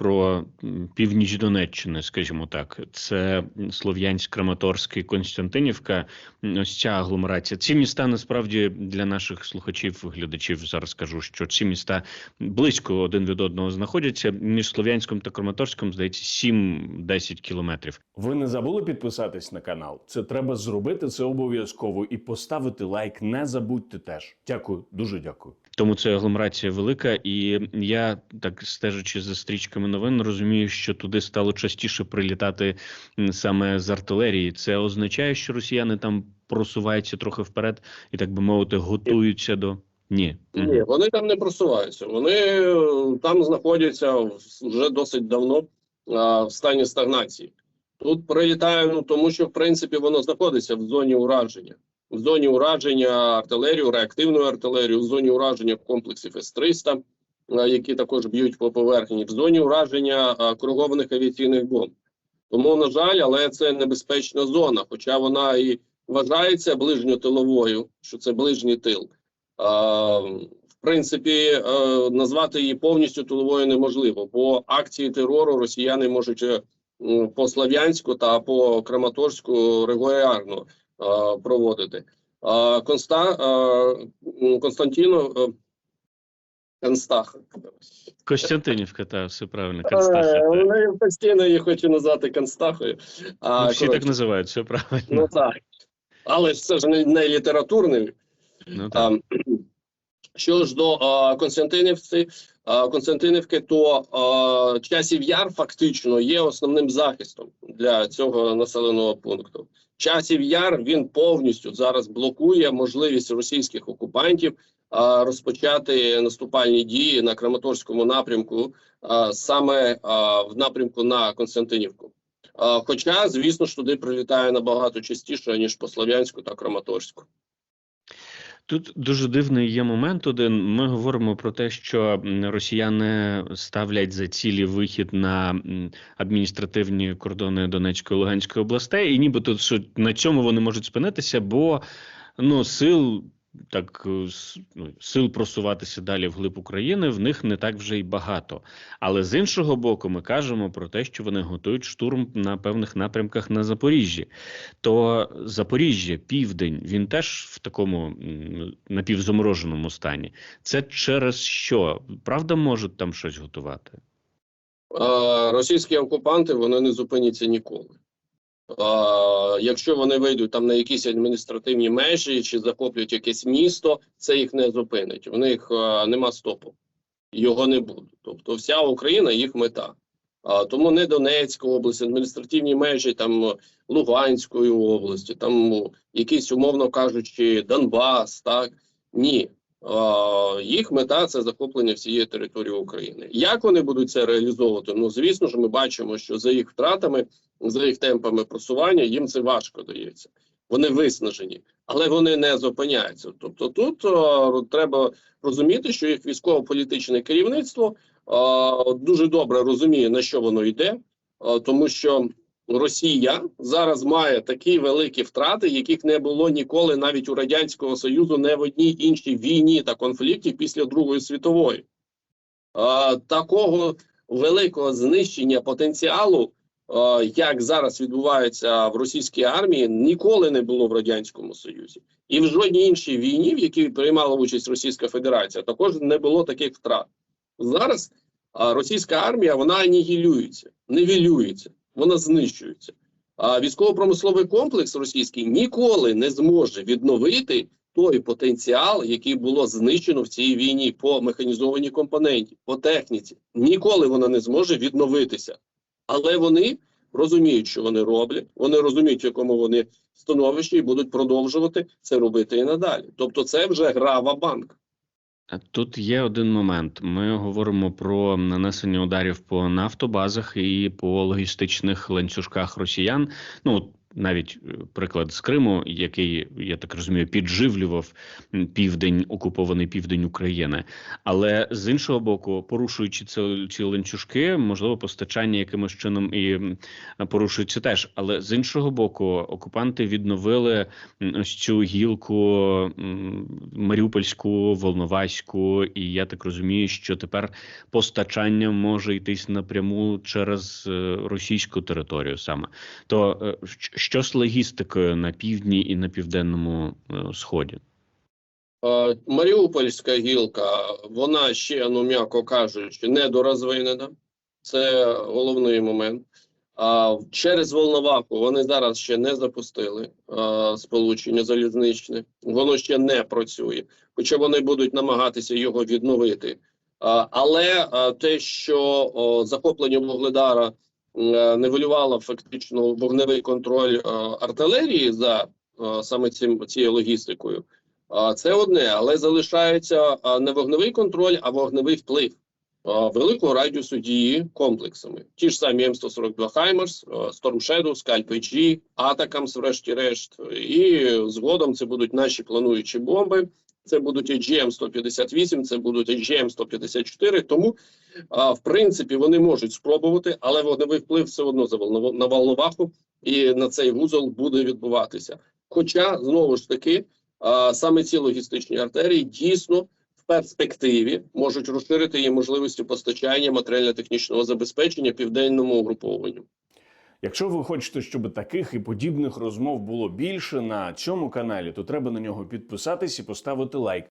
про північ Донеччини, скажімо так, це Слов'янськ, Краматорськ і Константинівка. Ось ця агломерація. Ці міста насправді для наших слухачів, глядачів зараз кажу, що ці міста близько один від одного знаходяться. Між Слов'янськом та Краматорськом здається 7-10 кілометрів. Ви не забули підписатись на канал? Це треба зробити це обов'язково і поставити лайк. Не забудьте теж. Дякую, дуже дякую. Тому це агломерація велика, і я так стежачи за стрічками новин, розумію, що туди стало частіше прилітати саме з артилерії. Це означає, що росіяни там просуваються трохи вперед і, так би мовити, готуються до ні. Ні, вони там не просуваються. Вони е, там знаходяться вже досить давно а, в стані стагнації. Тут прилітає, ну тому що в принципі воно знаходиться в зоні ураження, в зоні ураження артилерію, реактивної артилерії, в зоні ураження комплексів С-300, а, які також б'ють по поверхні, в зоні ураження а, коригованих авіаційних бомб. Тому, на жаль, але це небезпечна зона, хоча вона і вважається ближньотиловою, що це ближній тил. В принципі, е, назвати її повністю тиловою неможливо, бо акції терору росіяни можуть е, по Слов'янську та по Краматорську регулярно е, проводити. Конста, е, Константіно Констаха. Костянтинівка, так, все правильно. Е, Констаха. та. Вони постійно її хочу назвати Констахою. А, Ну, всі коротко. так називають, все правильно. ну так. Але ж це ж не, не літературний Ну, так. А, Що ж до Константинівці, Константинівки, то а, часів яр фактично є основним захистом для цього населеного пункту. Часів яр він повністю зараз блокує можливість російських окупантів а, розпочати наступальні дії на Краматорському напрямку, саме в напрямку на Константинівку. Хоча, звісно ж, туди прилітає набагато частіше ніж по Слов'янську та Краматорську. Тут дуже дивний є момент. Один ми говоримо про те, що росіяни ставлять за цілі вихід на адміністративні кордони Донецької та Луганської областей, і нібито на цьому вони можуть спинитися, бо ну сил. Так, е, ну, сил просуватися далі вглиб України в них не так вже й багато. Але з іншого боку, ми кажемо про те, що вони готують штурм на певних напрямках на Запоріжжі. То Запоріжжя, південь, він теж в такому напівзамороженому стані. Це через що? Правда, можуть там щось готувати? Російські окупанти вони не зупиняться ніколи. Якщо вони вийдуть там на якісь адміністративні межі чи захоплюють якесь місто, це їх не зупинить. У них нема стопу, його не буде. Тобто, вся Україна їх мета. А тому не Донецька область, адміністративні межі там Луганської області, там якийсь, умовно кажучи, Донбас, так ні. Їх мета це захоплення всієї території України. Як вони будуть це реалізовувати? Ну звісно ж, ми бачимо, що за їх втратами, за їх темпами просування, їм це важко дається. Вони виснажені, але вони не зупиняються. Тобто, тут а, треба розуміти, що їх військово-політичне керівництво а, дуже добре розуміє на що воно йде, а, тому що Росія зараз має такі великі втрати, яких не було ніколи навіть у радянського союзу, не в одній іншій війні та конфлікті після Другої світової. А, такого великого знищення потенціалу, а, як зараз відбувається в російській армії, ніколи не було в радянському союзі, і в жодній іншій війні, в якій приймала участь Російська Федерація, також не було таких втрат. Зараз а, російська армія вона анігілюється, нівелюється, вона знищується. А військово-промисловий комплекс російський ніколи не зможе відновити той потенціал, який було знищено в цій війні по механізованій компоненті, по техніці. Ніколи вона не зможе відновитися. Але вони розуміють, що вони роблять, вони розуміють, в якому вони становищі, і будуть продовжувати це робити і надалі. Тобто, це вже гра банк. Тут є один момент. Ми говоримо про нанесення ударів по нафтобазах і по логістичних ланцюжках росіян. Ну, навіть е, приклад з Криму, який я так розумію, підживлював південь, окупований південь України. Але з іншого боку, порушуючи ці, ці ланцюжки, можливо, постачання якимось чином і порушується теж. Але з іншого боку, окупанти відновили ось цю гілку Маріупольську, Волноваську, і я так розумію, що тепер постачання може йтись напряму через е, російську територію саме. То е, що з логістикою на півдні і на південному е, сході? Е, Маріупольська гілка, вона ще, ну м'яко кажучи, недорозвинена. Це головний момент. А через Волноваху вони зараз ще не запустили а, сполучення залізничне. Воно ще не працює, хоча вони будуть намагатися його відновити. А, але а, те, що о, захоплення Вугледара е, нивелювало фактично вогневий контроль е, артилерії за е, саме цим цією логістикою, Це одне, але залишається не вогневий контроль, а вогневий вплив великого радіусу дії комплексами. Ті ж самі М142 Хаймерс, Storm Shadow, Scalp HG, Атакамс, врешті-решт. І згодом це будуть наші плануючі бомби. Це будуть AGM-158, це будуть AGM-154. Тому, а, в принципі, вони можуть спробувати, але вогневий вплив все одно на волноваху і на цей вузол буде відбуватися. Хоча, знову ж таки, а, саме ці логістичні артерії дійсно в перспективі можуть розширити її можливості постачання матеріально-технічного забезпечення південному угрупованню. Якщо ви хочете, щоб таких і подібних розмов було більше на цьому каналі, то треба на нього підписатись і поставити лайк.